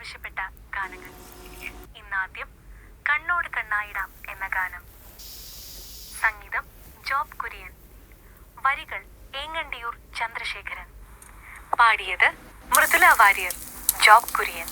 ആവശ്യപ്പെട്ട ഗാനങ്ങൾ. ഇന്നാദ്യം കണ്ണോട് കണ്ണായിടാം എന്ന ഗാനം. സംഗീതം ജോബ് കുര്യൻ. വരികൾ ഏങ്ങണ്ടിയൂർ ചന്ദ്രശേഖരൻ. പാടിയത് മൃദുല വാര്യർ ജോബ് കുര്യൻ.